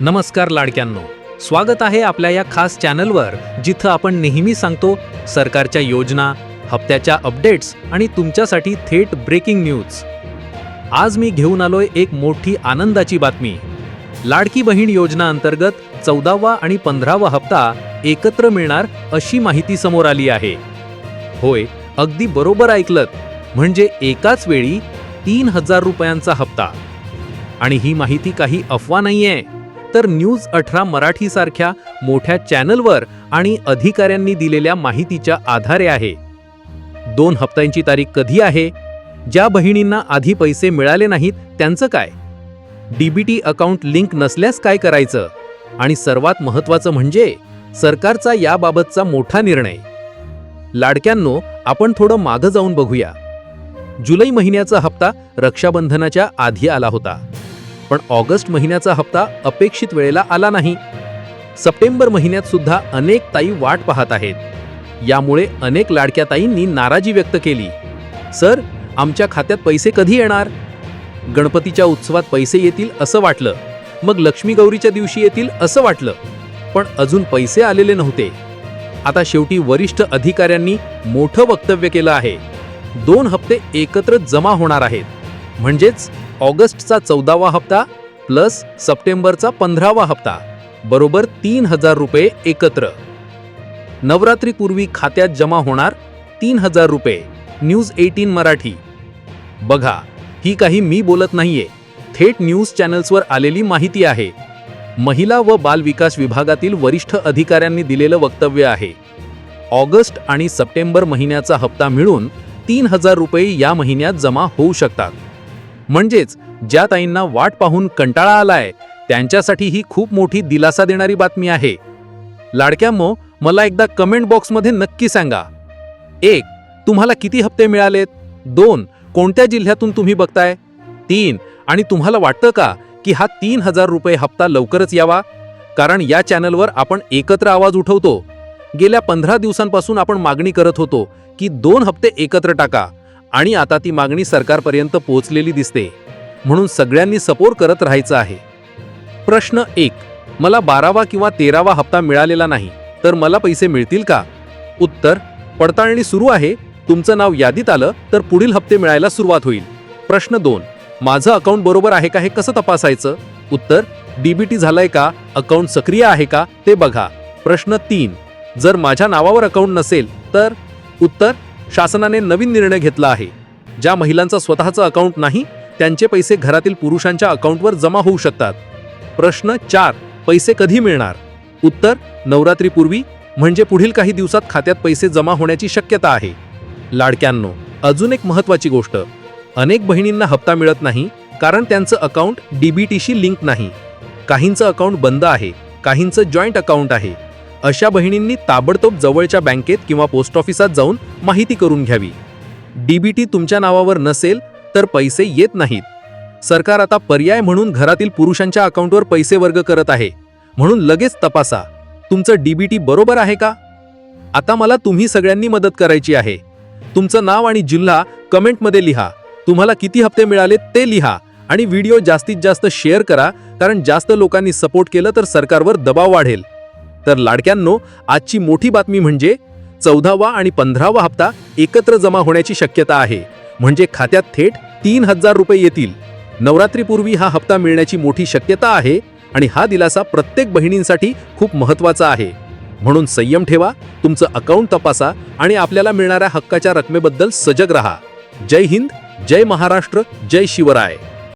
नमस्कार लाडक्यांनो. स्वागत आहे आपल्या या खास चॅनलवर जिथं आपण नेहमी सांगतो सरकारच्या योजना हप्त्याच्या अपडेट्स आणि तुमच्यासाठी थेट ब्रेकिंग न्यूज. आज मी घेऊन आलोय एक मोठी आनंदाची बातमी. लाडकी बहीण योजना अंतर्गत चौदावा आणि पंधरावा हप्ता एकत्र मिळणार अशी माहिती समोर आली आहे. होय अगदी बरोबर ऐकलत. म्हणजे एकाच वेळी तीन हजार रुपयांचा हप्ता. आणि ही माहिती काही अफवा नाहीये. तर न्यूज अठरा मराठीसारख्या मोठ्या चॅनलवर आणि अधिकाऱ्यांनी दिलेल्या माहितीच्या आधारे आहे. दोन हप्त्यांची तारीख कधी आहे? ज्या बहिणींना आधी पैसे मिळाले नाहीत त्यांचं काय? डीबीटी अकाउंट लिंक नसल्यास काय करायचं? आणि सर्वात महत्त्वाचं म्हणजे सरकारचा याबाबतचा मोठा निर्णय. लाडक्यांनो आपण थोडं मागं जाऊन बघूया. जुलै महिन्याचा हप्ता रक्षाबंधनाच्या आधी आला होता. पण ऑगस्ट महिन्याचा हप्ता अपेक्षित वेळेला आला नाही. सप्टेंबर महिन्यात सुद्धा अनेक ताई वाट पाहत आहेत. यामुळे अनेक लाडक्या ताईंनी नाराजी व्यक्त केली. सर आमच्या खात्यात पैसे कधी येणार? गणपतीच्या उत्सवात पैसे येतील असं वाटलं. मग लक्ष्मी गौरीच्या दिवशी येतील असं वाटलं. पण अजून पैसे आलेले नव्हते. आता शेवटी वरिष्ठ अधिकाऱ्यांनी मोठं वक्तव्य केलं आहे. दोन हप्ते एकत्र जमा होणार आहेत. म्हणजेच ऑगस्टचा चौदावा हप्ता प्लस सप्टेंबरचा पंधरावा हप्ता बरोबर तीन हजार रुपये एकत्र. नवरात्रीपूर्वी खात्यात जमा होणार तीन हजार रुपये न्यूज एटीन मराठी. बघा ही काही मी बोलत नाहीये थेट न्यूज चॅनल्सवर आलेली माहिती आहे. महिला व बाल विकास विभागातील वरिष्ठ अधिकाऱ्यांनी दिलेलं वक्तव्य आहे. ऑगस्ट आणि सप्टेंबर महिन्याचा हप्ता मिळून तीन हजार रुपये या महिन्यात जमा होऊ शकतात. म्हणजेच ज्या ताईंना वाट पाहून कंटाळा आलाय त्यांच्यासाठी ही खूप मोठी दिलासा देणारी बातमी आहे. लाडक्यामो मला एकदा कमेंट बॉक्समध्ये नक्की सांगा. एक तुम्हाला किती हप्ते मिळालेत? दोन कोणत्या जिल्ह्यातून तुम्ही बघताय? तीन आणि तुम्हाला वाटतं का की हा तीन हजार रुपये हप्ता लवकरच यावा? कारण या चॅनलवर आपण एकत्र आवाज उठवतो. गेल्या पंधरा दिवसांपासून आपण मागणी करत होतो की दोन हप्ते एकत्र टाका. आणि आता ती मागणी सरकारपर्यंत पोहोचलेली दिसते. म्हणून सगळ्यांनी सपोर्ट करत राहायचं आहे. प्रश्न एक मला बारावा किंवा तेरावा हप्ता मिळालेला नाही तर मला पैसे मिळतील का? उत्तर पडताळणी सुरू आहे तुमचं नाव यादीत आलं तर पुढील हप्ते मिळायला सुरुवात होईल. प्रश्न दोन माझं अकाउंट बरोबर आहे का हे कसं तपासायचं? उत्तर डीबीटी झालंय का? अकाउंट सक्रिय आहे का? ते बघा. प्रश्न तीन जर माझ्या नावावर अकाउंट नसेल तर? उत्तर शासनाने नवीन निर्णय घेतला आहे. ज्या महिलांचा स्वतःचं अकाउंट नाही त्यांचे पैसे घरातील पुरुषांच्या अकाउंटवर जमा होऊ शकतात. प्रश्न चार पैसे कधी मिळणार? उत्तर नवरात्रीपूर्वी म्हणजे पुढील काही दिवसात खात्यात पैसे जमा होण्याची शक्यता आहे. लाडक्यांनो अजून एक महत्वाची गोष्ट. अनेक बहिणींना हप्ता मिळत नाही कारण त्यांचं अकाउंट डीबीटीशी लिंक नाही. काहींचं अकाउंट बंद आहे काहींचं जॉईंट अकाउंट आहे. अशा बहिणींनी ताबडतोब जवळच्या बँकेत किंवा पोस्ट ऑफिसात जाऊन माहिती करून घ्यावी. डीबीटी तुमच्या नावावर नसेल तर पैसे येत नाहीत. सरकार आता पर्याय म्हणून घरातील पुरुषांच्या अकाउंटवर पैसे वर्ग करत आहे. म्हणून लगेच तपासा. तुमचं डीबीटी बरोबर आहे का? आता मला तुम्ही सगळ्यांनी मदत करायची आहे. तुमचं नाव आणि जिल्हा कमेंटमध्ये लिहा. तुम्हाला किती हप्ते मिळाले ते लिहा आणि व्हिडिओ जास्तीत जास्त शेअर करा कारण जास्त लोकांनी सपोर्ट केलं तर सरकारवर दबाव वाढेल. तर लाडक्यांनो आजची मोठी बातमी म्हणजे चौदावा आणि पंधरावा हप्ता एकत्र जमा होण्याची शक्यता आहे. म्हणजे खात्यात थेट तीन हजार रुपये येतील. नवरात्रीपूर्वी हा हप्ता मिळण्याची मोठी शक्यता आहे आणि हा दिलासा प्रत्येक बहिणींसाठी खूप महत्त्वाचा आहे. म्हणून संयम ठेवा तुमचं अकाउंट तपासा आणि आपल्याला मिळणाऱ्या हक्काच्या रकमेबद्दल सजग रहा. जय हिंद जय महाराष्ट्र जय शिवराय.